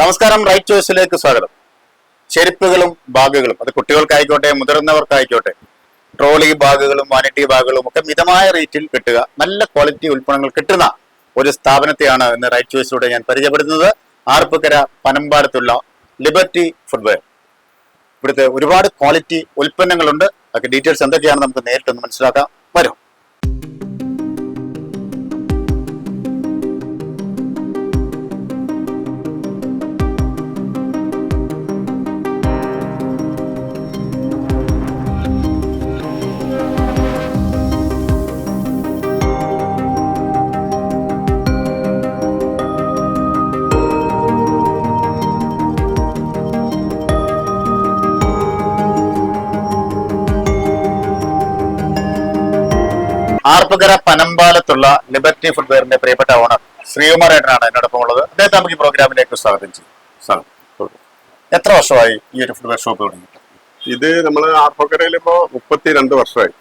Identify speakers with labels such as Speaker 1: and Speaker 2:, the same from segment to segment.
Speaker 1: നമസ്കാരം റൈറ്റ് ചോയ്സിലേക്ക് സ്വാഗതം. ചെരുപ്പുകളും ബാഗുകളും അത് കുട്ടികൾക്കായിക്കോട്ടെ മുതിർന്നവർക്കായിക്കോട്ടെ ട്രോളി ബാഗുകളും വാനിറ്റി ബാഗുകളും ഒക്കെ മിതമായ റേറ്റിൽ കിട്ടുക നല്ല ക്വാളിറ്റി ഉൽപ്പന്നങ്ങൾ കിട്ടുന്ന ഒരു സ്ഥാപനത്തെയാണ് ഇന്ന് റൈറ്റ് ചോയ്സിലൂടെ ഞാൻ പരിചയപ്പെടുത്തുന്നത്. ആർപ്പുകര പനമ്പാടത്തുള്ള ലിബർട്ടി ഫുട്വെയർ. ഇവിടുത്തെ ഒരുപാട് ക്വാളിറ്റി ഉൽപ്പന്നങ്ങളുണ്ട്. അതൊക്കെ ഡീറ്റെയിൽസ് എന്തൊക്കെയാണ് നമുക്ക് നേരിട്ടൊന്ന് മനസ്സിലാക്കാം. വരും. ആർപ്പകര പനമ്പാലത്തുള്ള ലിബർട്ടി ഫുട്വെയറിന്റെ പ്രിയപ്പെട്ട ഓണർ ശ്രീകുമാർ ഏട്ടനാണ് എന്നോടൊപ്പം ഉള്ളത്. അദ്ദേഹത്തെ നമുക്ക് ഈ പ്രോഗ്രാമിലേക്ക് സ്വാഗതം ചെയ്യും. സ്വാഗതം എത്ര വർഷമായി ഈ ഒരു ഫുട്വെയർ ഷോപ്പ് തുടങ്ങിയിട്ട്?
Speaker 2: ഇത് നമ്മൾ ആർപ്പക്കരയിൽ ഇപ്പോ മുപ്പത്തിരണ്ട് വർഷമായി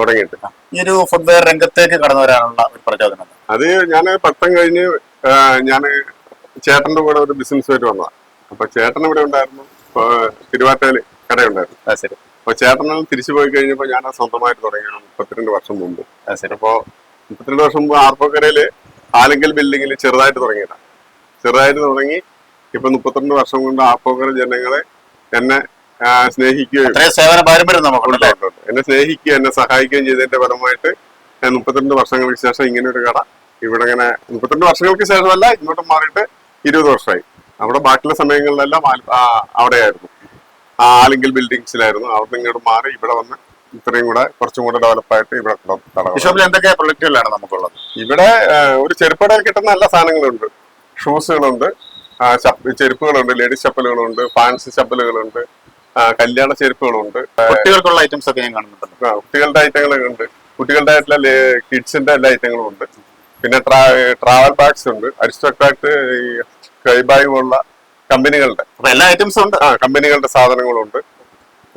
Speaker 2: തുടങ്ങിയിട്ട്.
Speaker 1: ഈ ഒരു ഫുട്വെയർ രംഗത്തേക്ക് കടന്നു വരാനുള്ള ഒരു പ്രചോദനം
Speaker 2: അത് ഞാൻ പത്തം കഴിഞ്ഞ് ഞാൻ ചേട്ടന്റെ കൂടെ ഒരു ബിസിനസ്സുമായിട്ട് വന്നതാണ് അപ്പൊ ചേട്ടൻ ഇവിടെ ഉണ്ടായിരുന്നു തിരുവാറ്റയിൽ കടയുണ്ടായിരുന്നു.
Speaker 1: ശരി.
Speaker 2: അപ്പൊ ചേട്ടന് തിരിച്ചു പോയി കഴിഞ്ഞപ്പോ ഞാൻ സ്വന്തമായിട്ട് തുടങ്ങിയാണ് മുപ്പത്തിരണ്ട് വർഷം മുമ്പ്. അപ്പോ മുപ്പത്തിരണ്ട് വർഷം മുമ്പ് ആർപ്പക്കരയിൽ ആലങ്കൽ ബിൽഡിങ്ങിൽ ചെറുതായിട്ട് തുടങ്ങിയതാണ് ചെറുതായിട്ട് തുടങ്ങി ഇപ്പൊ മുപ്പത്തിരണ്ട് വർഷം കൊണ്ട് ആർപ്പക്കര ജനങ്ങളെ എന്നെ സ്നേഹിക്കുകയും
Speaker 1: സേവന പാരമ്പര്യം.
Speaker 2: എന്നെ സ്നേഹിക്കുകയും എന്നെ സഹായിക്കുകയും ചെയ്തതിന്റെ ഫലമായിട്ട് മുപ്പത്തിരണ്ട് വർഷങ്ങൾക്ക് ശേഷം ഇങ്ങനെ ഒരു കട ഇവിടെ ഇങ്ങനെ മുപ്പത്തിരണ്ട് വർഷങ്ങൾക്ക് ശേഷമല്ല ഇങ്ങോട്ട് മാറിയിട്ട് ഇരുപത് വർഷമായി. അവിടെ ബാക്കിയുള്ള സമയങ്ങളിലെല്ലാം അവിടെയായിരുന്നു. ആ ആലിങ്കൽ ബിൽഡിങ്സിലായിരുന്നു. അവിടെ ഇങ്ങോട്ട് മാറി ഇവിടെ വന്ന് ഇത്രയും കൂടെ കുറച്ചും കൂടെ ഡെവലപ്പായിട്ട് ഇവിടെ കട കട
Speaker 1: ഈ ഷോപ്പിൽ എന്തൊക്കെ പ്രൊഡക്റ്റുകളാണ് നമുക്കുള്ളത്?
Speaker 2: ഇവിടെ ഒരു ചെരുപ്പടയിൽ കിട്ടുന്ന എല്ലാ സാധനങ്ങളുണ്ട്. ഷൂസുകളുണ്ട്. ചെരുപ്പുകളുണ്ട്. ലേഡീസ് ചപ്പലുകളുണ്ട്. ഫാൻസി ചപ്പലുകളുണ്ട്. കല്യാണ ചെരുപ്പുകളുണ്ട്.
Speaker 1: കുട്ടികൾക്കുള്ള ഐറ്റംസ് ഒക്കെ ഞാൻ
Speaker 2: കാണുന്നുണ്ട് കുട്ടികളുടെ ഐറ്റങ്ങളൊക്കെ ഉണ്ട് കുട്ടികളുടെ ആയിട്ടുള്ള കിഡ്സിന്റെ എല്ലാ ഐറ്റങ്ങളും ഉണ്ട്. പിന്നെ ട്രാവൽ ബാഗ്സ് ഉണ്ട്. അരിസ്റ്റോക്രാറ്റ് ഈ കൈ ബാഗ് പോലുള്ള കമ്പനികളുടെ.
Speaker 1: എല്ലാ ഐറ്റംസും ഉണ്ട്.
Speaker 2: ആ കമ്പനികളുടെ സാധനങ്ങളുണ്ട്.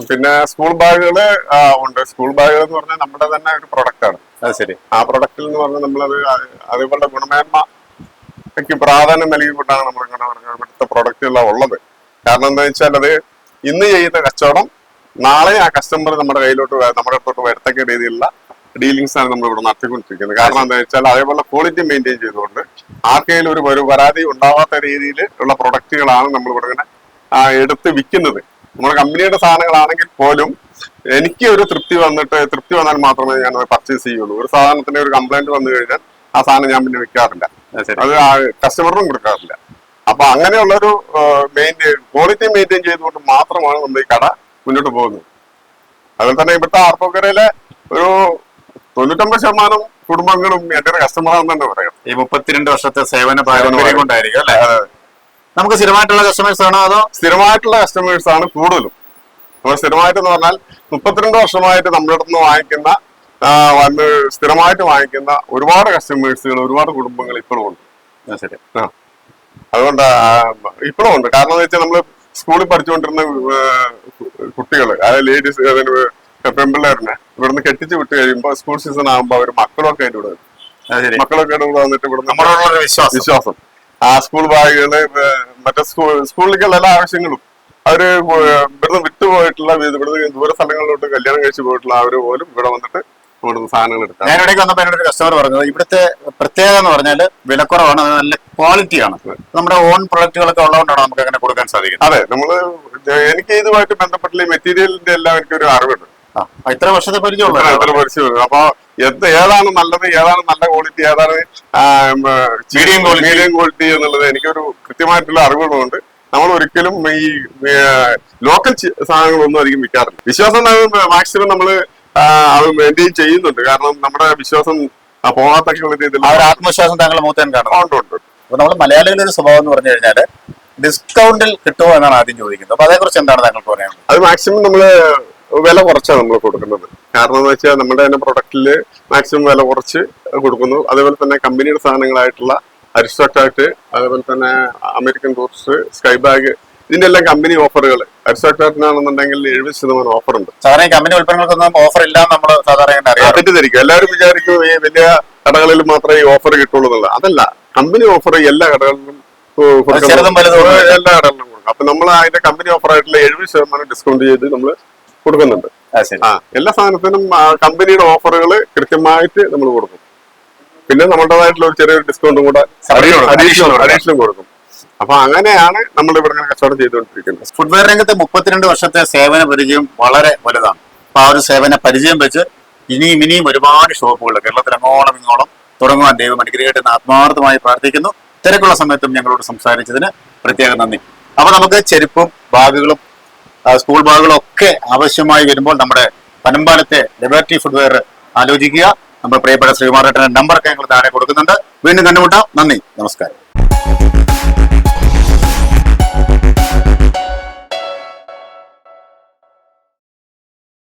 Speaker 2: പിന്നെ സ്കൂൾ ബാഗുകൾ ഉണ്ട്. സ്കൂൾ ബാഗുകൾ എന്ന് പറഞ്ഞാൽ നമ്മുടെ തന്നെ ഒരു പ്രൊഡക്റ്റ് ആണ്.
Speaker 1: അത് ശരി.
Speaker 2: ആ പ്രൊഡക്റ്റിൽ എന്ന് പറഞ്ഞാൽ നമ്മളത് അതുപോലെ ഗുണമേന്മയ്ക്ക് പ്രാധാന്യം നൽകിക്കൊണ്ടാണ് നമ്മൾ ഇവിടുത്തെ പ്രൊഡക്റ്റുകളാണ് ഉള്ളത്. കാരണം എന്താ വെച്ചാൽ അത് ഇന്ന് ചെയ്യുന്ന കച്ചവടം നാളെ ആ കസ്റ്റമർ നമ്മുടെ കയ്യിലോട്ട് നമ്മുടെ അടുത്തോട്ട് വരത്തക്ക രീതിയിലുള്ള ഡീലിങ്സ് ആണ് നമ്മൾ ഇവിടെ നടത്തിക്കൊണ്ടിരിക്കുന്നത്. കാരണം എന്താ വെച്ചാൽ അതേപോലെ ക്വാളിറ്റി മെയിന്റെയിൻ ചെയ്തുകൊണ്ട് ആർക്കെങ്കിലും ഒരു ഒരു പരാതി ഉണ്ടാവാത്ത രീതിയിൽ ഉള്ള പ്രൊഡക്റ്റുകളാണ് നമ്മൾ ഇവിടെ ഇങ്ങനെ എടുത്ത് വിൽക്കുന്നത്. നമ്മുടെ കമ്പനിയുടെ സാധനങ്ങളാണെങ്കിൽ പോലും എനിക്ക് ഒരു തൃപ്തി വന്നിട്ട് തൃപ്തി വന്നാൽ മാത്രമേ ഞാൻ അത് പർച്ചേസ് ചെയ്യുള്ളൂ. ഒരു സാധനത്തിന്റെ ഒരു കംപ്ലൈന്റ് വന്നു കഴിഞ്ഞാൽ ആ സാധനം ഞാൻ പിന്നെ വിൽക്കാറില്ല.
Speaker 1: അത്
Speaker 2: കസ്റ്റമറിനും കൊടുക്കാറില്ല. അപ്പൊ അങ്ങനെയുള്ളൊരു മെയിന്റെയിൻ ക്വാളിറ്റി മെയിന്റെയിൻ ചെയ്തുകൊണ്ട് മാത്രമാണ് നമ്മൾ ഈ കട മുന്നോട്ട് പോകുന്നത്. അതുപോലെ തന്നെ ഇവിടുത്തെ ആർപ്പോക്കരയിലെ ഒരു തൊണ്ണൂറ്റൊമ്പത് ശതമാനം കുടുംബങ്ങളും എന്റെ കസ്റ്റമറാണെന്ന് തന്നെ പറയാം.
Speaker 1: ഈ മുപ്പത്തിരണ്ട് വർഷത്തെ സേവന പാരമ്പര്യം. കൊണ്ടായിരിക്കും അല്ലെ? നമുക്ക് സ്ഥിരമായിട്ടുള്ള കസ്റ്റമേഴ്സ് ആണോ അതോ?
Speaker 2: സ്ഥിരമായിട്ടുള്ള കസ്റ്റമേഴ്സ് ആണ് കൂടുതലും. നമ്മൾ സ്ഥിരമായിട്ട് എന്ന് പറഞ്ഞാൽ മുപ്പത്തിരണ്ട് വർഷമായിട്ട് നമ്മുടെ അടുത്ത് നിന്ന് വാങ്ങിക്കുന്ന വന്ന് സ്ഥിരമായിട്ട് വാങ്ങിക്കുന്ന ഒരുപാട് കസ്റ്റമേഴ്സുകൾ ഒരുപാട് കുടുംബങ്ങൾ ഇപ്പോഴും ഉണ്ട്.
Speaker 1: ശരി.
Speaker 2: ആ. അതുകൊണ്ട് ഇപ്പോഴും ഉണ്ട്. കാരണം എന്ന് വെച്ചാൽ നമ്മൾ സ്കൂളിൽ പഠിച്ചുകൊണ്ടിരുന്ന കുട്ടികൾ അതായത് ലേഡീസ് പെൺപിള്ളേരിനെ ഇവിടുന്ന് കെട്ടിച്ച് വിട്ട് കഴിയുമ്പോൾ സ്കൂൾ സീസൺ ആകുമ്പോൾ അവർ മക്കളൊക്കെ ആയിട്ട് ഇവിടെ മക്കളൊക്കെ ആയിട്ട് ഇവിടെ വന്നിട്ട്
Speaker 1: ഒരു വിശ്വാസം.
Speaker 2: ആ സ്കൂൾ ബാഗുകൾ മറ്റേ സ്കൂൾ സ്കൂളിലേക്കുള്ള എല്ലാ ആവശ്യങ്ങളും അവർ ഇവിടുന്ന് വിട്ടുപോയിട്ടുള്ള ഇവിടുന്ന് ദൂര സ്ഥലങ്ങളിലോട്ട് കല്യാണം കഴിച്ചു പോയിട്ടുള്ള അവർ പോലും ഇവിടെ വന്നിട്ട് ഇവിടുന്ന് സാധനങ്ങൾ എടുക്കാം
Speaker 1: ഞാൻ ഇവിടേക്ക് വന്നപ്പോൾ എന്നോട് കസ്റ്റമർ പറഞ്ഞത് ഇവിടുത്തെ പ്രത്യേകത എന്ന് പറഞ്ഞാൽ വിലക്കുറവാണ് നല്ല ക്വാളിറ്റിയാണ് നമ്മുടെ ഓൺ പ്രൊഡക്റ്റുകളൊക്കെ ഉള്ളതുകൊണ്ടാണ് നമുക്ക് അങ്ങനെ കൊടുക്കാൻ സാധിക്കുന്നത്.
Speaker 2: അതെ നമ്മൾ എനിക്ക് ഇതുമായിട്ട് ബന്ധപ്പെട്ടുള്ള ഈ മെറ്റീരിയലിന്റെ എല്ലാം എനിക്കൊരു അറിവുണ്ട്.
Speaker 1: ഇത്ര വർഷത്തെ പരിചയമുള്ള
Speaker 2: ഇത്ര- അപ്പൊ എന്ത് ഏതാണ് നല്ലത് ഏതാണ് നല്ല ക്വാളിറ്റി ഏതാണ്
Speaker 1: മീഡിയം quality.
Speaker 2: മീഡിയം ക്വാളിറ്റി എന്നുള്ളത് എനിക്കൊരു കൃത്യമായിട്ടുള്ള അറിവുകളുണ്ട്. നമ്മൾ ഒരിക്കലും ഈ ലോക്കൽ സാധനങ്ങളൊന്നും അധികം വിൽക്കാറില്ല. വിശ്വാസം മാക്സിമം നമ്മൾ അത് മെയിന്റെയിൻ ചെയ്യുന്നുണ്ട്. കാരണം നമ്മുടെ വിശ്വാസം ആ, പോകാത്തൊക്കെയുള്ള രീതിയിൽ
Speaker 1: ആ ഒരു ആത്മവിശ്വാസം താങ്കൾ മൂത്തേൻ കാണും
Speaker 2: ഉണ്ട് ഉണ്ട്
Speaker 1: അപ്പൊ നമ്മൾ മലയാളികളുടെ ഒരു സ്വഭാവം എന്ന് പറഞ്ഞു കഴിഞ്ഞാൽ ഡിസ്കൗണ്ടിൽ കിട്ടുമോ എന്നാണ് ആദ്യം ചോദിക്കുന്നത്. അപ്പൊ അതേക്കുറിച്ച് എന്താണ് താങ്കൾക്ക് പറയാനുള്ളത്?
Speaker 2: അത് മാക്സിമം നമ്മൾ വില കുറച്ചാണ് നമ്മൾ കൊടുക്കുന്നത്. കാരണം എന്ന് വെച്ചാൽ നമ്മുടെ തന്നെ പ്രൊഡക്റ്റിൽ മാക്സിമം വില കുറച്ച് കൊടുക്കുന്നു. അതേപോലെ തന്നെ കമ്പനിയുടെ സാധനങ്ങളായിട്ടുള്ള അരിസ്റ്റോക്ടാറ്റ് അതേപോലെ തന്നെ അമേരിക്കൻ ടൂറിസ്റ്റ് സ്കൈ ബാഗ് ഇതിന്റെ എല്ലാം കമ്പനി ഓഫറുകൾ അരിസ്റ്റോക്ടാറ്റിനാണെന്നുണ്ടെങ്കിൽ എഴുപത് ശതമാനം ഓഫർ ഉണ്ട്
Speaker 1: സാധാരണ കമ്പനി ഉൽപ്പന്നങ്ങൾക്കൊന്നും ഓഫർ ഇല്ല നമ്മൾ സാധാരണ
Speaker 2: തെറ്റിദ്ധരിക്കും എല്ലാവരും വിചാരിക്കും ഈ വലിയ കടകളിൽ മാത്രമേ ഈ ഓഫർ കിട്ടുള്ളൂ എന്നുള്ളത്. അതല്ല കമ്പനി ഓഫർ എല്ലാ കടകളിലും എല്ലാ കടകളിലും കൊടുക്കും. അപ്പൊ നമ്മൾ അതിന്റെ കമ്പനി ഓഫർ ആയിട്ടുള്ള എഴുപത് ശതമാനം ഡിസ്കൗണ്ട് ചെയ്ത് നമ്മൾ കൊടുക്കുന്നുണ്ട്.
Speaker 1: ആ,
Speaker 2: എല്ലാ സാധനത്തിനും കമ്പനിയുടെ ഓഫറുകൾ കൃത്യമായിട്ട് നമ്മൾ കൊടുക്കും. പിന്നെ നമ്മുടേതായിട്ടുള്ള ഒരു ചെറിയൊരു ഡിസ്കൗണ്ടും കൂടെ
Speaker 1: കൊടുക്കും.
Speaker 2: അഡീഷണൽ
Speaker 1: കൊടുക്കും.
Speaker 2: അപ്പൊ അങ്ങനെയാണ് നമ്മൾ ഇവിടെ കച്ചവടം ചെയ്തുകൊണ്ടിരിക്കുന്നത്.
Speaker 1: ഫുട്വെയർ രംഗത്തെ മുപ്പത്തിരണ്ട് വർഷത്തെ സേവന പരിചയം വളരെ വലുതാണ്. അപ്പൊ ആ ഒരു സേവന പരിചയം വെച്ച് ഇനിയും ഇനിയും ഒരുപാട് ഷോപ്പുകൾ കേരളത്തിൽ അങ്ങോളം ഇങ്ങോളം തുടങ്ങുവാൻ ദൈവം അനുഗ്രഹിക്കട്ടെ എന്ന് ആത്മാർത്ഥമായി പ്രാർത്ഥിക്കുന്നു. തിരക്കുള്ള സമയത്തും ഞങ്ങളോട് സംസാരിച്ചതിന് പ്രത്യേക നന്ദി. അപ്പൊ നമുക്ക് ചെരുപ്പും ബാഗുകളും സ്കൂൾ ബാഗുകളൊക്കെ ആവശ്യമായി വരുമ്പോൾ നമ്മുടെ പനമ്പാലത്തെ ലിബർട്ടി ഫുഡ്വെയർ ആലോചിക്കുക. നമ്മൾ പ്രിയപ്പെട്ട ശ്രീകുമാറേട്ടന്റെ നമ്പർ ഒക്കെ ഞങ്ങൾ താഴെ കൊടുക്കുന്നുണ്ട്. വീണ്ടും കണ്ടുമുട്ടാം. നന്ദി. നമസ്കാരം.